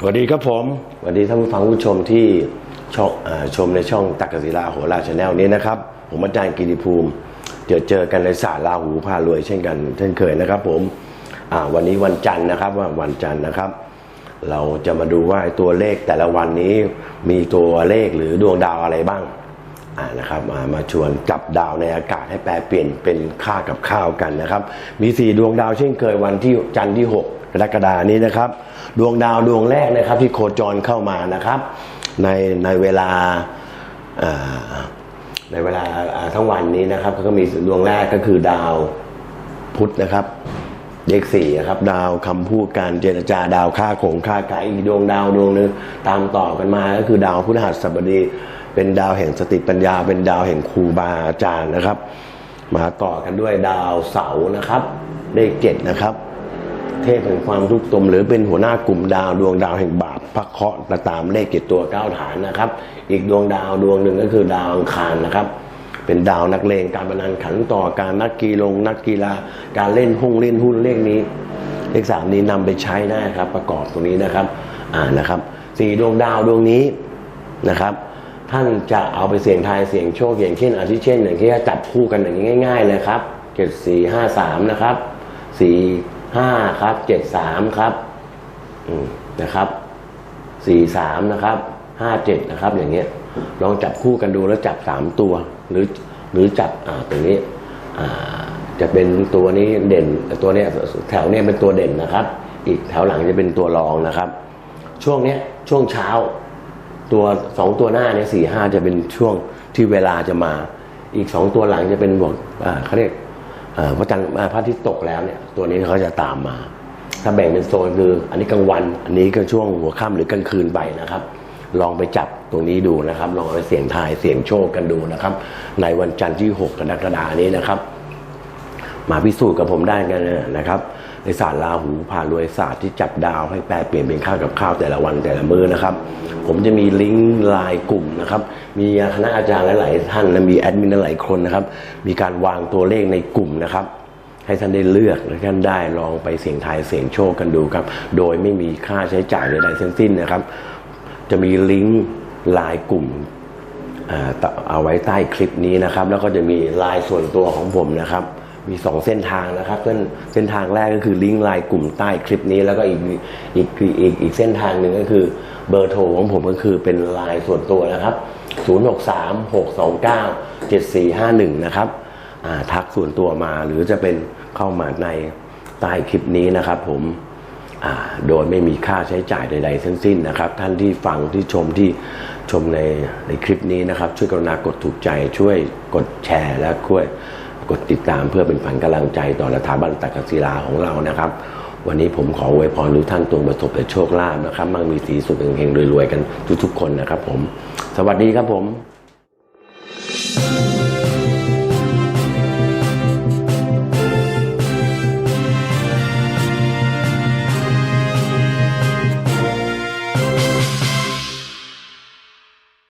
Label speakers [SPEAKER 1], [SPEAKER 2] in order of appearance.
[SPEAKER 1] สวัสดีครับผม สวัสดีท่านผู้ฟังผู้ชมที่ชชมในช่องตักกศิลาโหราชาแนลนี้นะครับ ผมอาจารย์กิติภูมิ เดี๋ยวเจอกันในศาสตร์ราหูพารวยเช่นกันเช่นเคยนะครับ ผมวันนี้วันจันทร์นะครับว่าวันจันทร์นะครับ เราจะมาดูว่าตัวเลขแต่ละวันนี้มีตัวเลขหรือดวงดาวอะไรบ้าง นะครับมามาชวนจับดาวในอากาศให้แปลเปลี่ยนเป็นค่ากับข้าวกันนะครับ มีสี่ดวงดาวเช่นเคยวันที่จันทร์ที่ 6 กรกฎานี้นะครับ ดวงดาวดวงแรกนะครับที่โคจรเข้ามานะครับ ในในเวลาในเวลาทั้งวันนี้นะครับก็มีดวงแรกก็คือดาวพุธนะครับเลขสี่นะครับดาวคำพูดการเจรจาดาวค่าของค่าไกลอีกดวงดาวดวงหนึงตามต่อกันมาก็คือดาวพฤหัสบดี เป็นดาวแห่งสติปัญญา เป็นดาวแห่งครูบาอาจารย์นะครับ มาต่อกันด้วยดาวเสานะครับเลขเจ็ดนะครับ เทพแห่งความทุกข์ตมหรือเป็นหัวหน้ากลุ่มดาวดวงดาวแห่งบาปพระเคราะห์ตามเลขเจ็ดตัวเก้าฐานนะครับ อีกดวงดาวดวงหนึ่งก็คือดาวอังคารนะครับเป็นดาวนักเลงการพนันขันต่อการนักกีฬานักกีฬาการเล่นหุ้นเล่นหุ้นเลขนี้เลขสามนี้นำไปใช้ได้ครับ ประกอบตรงนี้นะครับ อ่านะครับสี่ดวงดาวดวงนี้นะครับ ท่านจะเอาไปเสี่ยงทายเสี่ยงโชคอย่างเช่นอาทิเช่น อย่างที่จับคู่กันอย่างนี้ง่าย ๆ เลยครับเจ็ดสี่ห้าสามนะครับสี่ห้าครับเจ็ดสามครับอืมนะครับสี่สามนะครับห้าเจ็ดนะครับ อย่างเงี้ย ลองจับคู่กันดูแล้วจับสามตัว หรือหรือจับอ่าตรงนี้อ่าจะเป็นตัวนี้เด่นตัวเนี้ยแถวเนี้ยเป็นตัวเด่นนะครับ อีกแถวหลังจะเป็นตัวรองนะครับ ช่วงเนี้ยช่วงเช้า ตัวสองตัวหน้าเนี่ยสี่ห้าจะเป็นช่วงที่เวลาจะมา อีกสองตัวหลังจะเป็นบวกอ่าเขาเรียกอ่าพระจันทร์พระอาทิตย์ตกแล้วเนี่ยตัวนี้เขาจะตามมา ถ้าแบ่งเป็นโซนคือ อันนี้กลางวัน อันนี้ก็ช่วงหัวค่ำหรือกลางคืนไปนะครับ ลองไปจับตรงนี้ดูนะครับ ลองไปเสี่ยงทายเสี่ยงโชคกันดูนะครับ ในวันจันทร์ที่ 6 กรกฎานี้นะครับ มาพิสูจน์กับผมได้กันนะครับในศาสตร์ราหูผ่ารวยศาสตร์ที่จับดาวให้แปลเปลี่ยนเป็นข้าวกับข้าวแต่ละวันแต่ละมื้อนะครับ ผมจะมีลิงก์ไลน์กลุ่มนะครับ มีคณะอาจารย์หลาย ๆ ท่านและมีแอดมินหลายคนนะครับ มีการวางตัวเลขในกลุ่มนะครับ ให้ท่านได้เลือกและท่านได้ลองไปเสี่ยงทายเสี่ยงโชคกันดูครับ โดยไม่มีค่าใช้จ่ายใดๆทั้งสิ้นนะครับ จะมีลิงก์ไลน์กลุ่มอ่าเอาไว้ใต้คลิปนี้นะครับ แล้วก็จะมีไลน์ส่วนตัวของผมนะครับ มีสองเส้นทางนะครับเส้นเส้นทางแรกก็คือลิงก์ไลน์กลุ่มใต้คลิปนี้ แล้วก็อีกอีกอีกอีกอีกเส้นทางหนึ่งก็คือเบอร์โทรของผมก็คือเป็นไลน์ส่วนตัวนะครับ 0636297451 นะครับอ่าทักส่วนตัวมาหรือจะเป็นเข้ามาในใต้คลิปนี้นะครับผมอ่าโดยไม่มีค่าใช้จ่ายใด ๆ ทั้งสิ้นนะครับ ท่านที่ฟังที่ชมที่ชมในในคลิปนี้นะครับ ช่วยกรุณากดถูกใจช่วยกดแชร์และช่วย กดติดตามเพื่อเป็นฝันกำลังใจต่อสถาบันตักศิลาของเรานะครับ วันนี้ผมขอไวพรทุกท่านตรงประสบแต่โชคลาภนะครับมั่งมีสีสุขเฮงๆรวยๆกันทุกๆ คนนะครับผม สวัสดีครับผม thank you